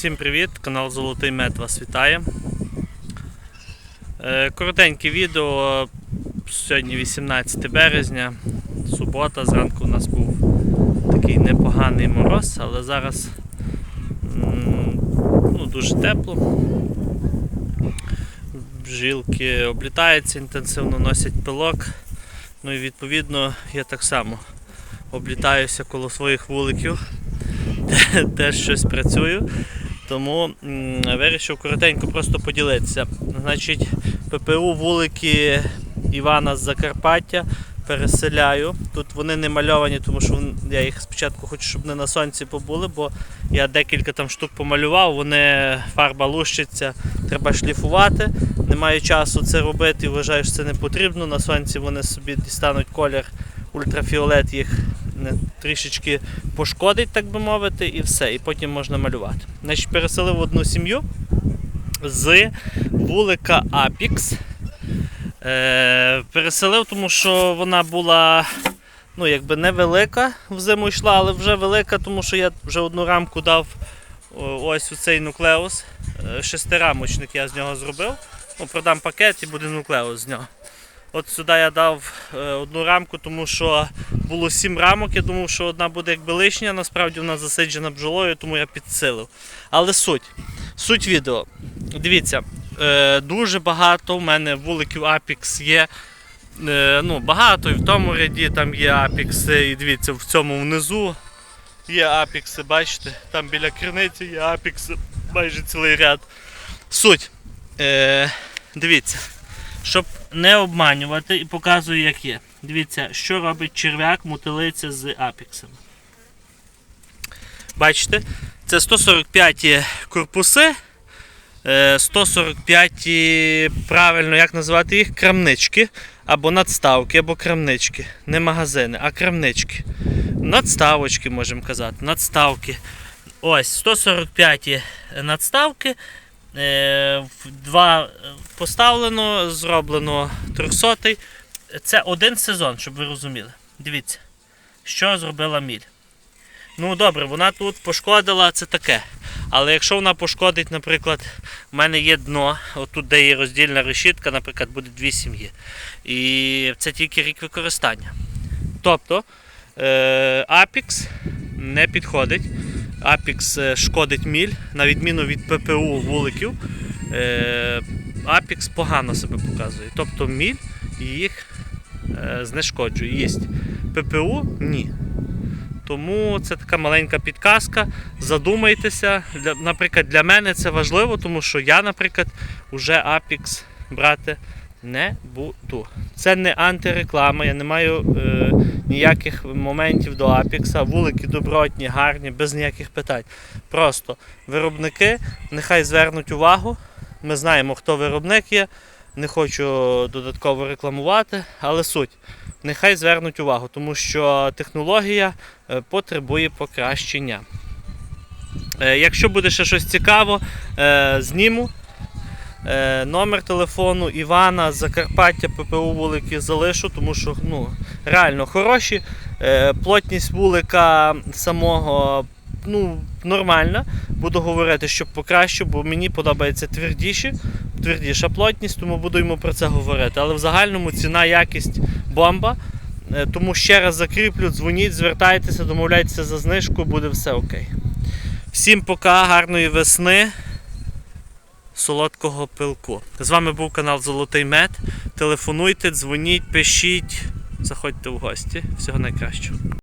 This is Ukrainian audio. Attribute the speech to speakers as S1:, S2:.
S1: Всім привіт! Канал Золотий Мед вас вітає. Е, Коротеньке відео. Сьогодні 18 березня, субота, зранку у нас був такий непоганий мороз, але зараз ну, дуже тепло. Бжилки облітаються інтенсивно, носять пилок. Ну і відповідно я так само облітаюся коло своїх вуликів теж щось працюю. Тому вирішив коротенько просто поділитися. Значить, ППУ вулики Івана з Закарпаття переселяю. Тут вони не мальовані, тому що я їх спочатку хочу, щоб не на сонці побули, бо я декілька там штук помалював, вони фарба лущиться, треба шліфувати. Немає часу це робити вважаю, що це не потрібно. На сонці вони собі дістануть колір ультрафіолет їх трішечки пошкодить, так би мовити, і все, і потім можна малювати. Значить, переселив одну сім'ю з вулика Апікс. Е, переселив, тому що вона була ну, якби невелика, в зиму йшла, але вже велика, тому що я вже одну рамку дав ось у цей нуклеус. Е, Шестирамочник я з нього зробив. Ну, продам пакет і буде нуклеус з нього. От сюди я дав е, одну рамку, тому що було сім рамок. Я думав, що одна буде якби лишня, насправді вона засиджена бджолою, тому я підсилив. Але суть. Суть відео. Дивіться, е, дуже багато в мене вуликів Apex є. Е, ну, багато і в тому ряді там є апікси, і дивіться, в цьому внизу є апікси, бачите, там біля криниці є апікси, майже цілий ряд. Суть. Дивіться, щоб не обманювати і показую, як є. Дивіться, що робить черв'як мотилиця з апіксами. Бачите, це 145 корпуси. е, 145 правильно, як назвати їх, крамнички, або надставки, або крамнички. Не магазини, а крамнички. Надставочки, можемо казати. Надставки. Ось 145 надставки. Е, Два е, поставлено, зроблено 300. Це один сезон, щоб ви розуміли. Дивіться, що зробила міль. Ну добре, вона тут пошкодила, це таке. Але якщо вона пошкодить, наприклад, в мене є дно, отут, де є роздільна решітка, наприклад, буде дві сім'ї. І це тільки рік використання. Тобто е, Apex не підходить. Apex е, шкодить міль, на відміну від ППУ вуликів. Е, Apex погано себе показує. Тобто міль їх е, знешкоджує. Їсть. ППУ ні. Тому це така маленька підказка. Задумайтеся. Наприклад, для мене це важливо, тому що я, наприклад, вже Apex брати не буду. Це не антиреклама, я не маю е, ніяких моментів до Apex. Вулики добротні, гарні, без ніяких питань. Просто виробники нехай звернуть увагу. Ми знаємо, хто виробник є. Не хочу додатково рекламувати, але суть. Нехай звернуть увагу, тому що технологія е, потребує покращення. Е, Якщо буде ще щось цікаво, е, зніму. Е, Номер телефону Івана Закарпаття ППУ вулики залишу, тому що ну, реально хороші. Е, Плотність вулика самого ну, нормальна. Буду говорити, щоб покращив, бо мені подобається твердіші, твердіша плотність, тому буду йому про це говорити. Але в загальному ціна, якість бомба. Е, Тому ще раз закріплю, дзвоніть, звертайтеся, домовляйтеся за знижку, буде все окей. Всім пока, гарної весни, солодкого пилку. З вами був канал Золотий Мед. Телефонуйте, дзвоніть, пишіть, заходьте в гості. Всього найкращого.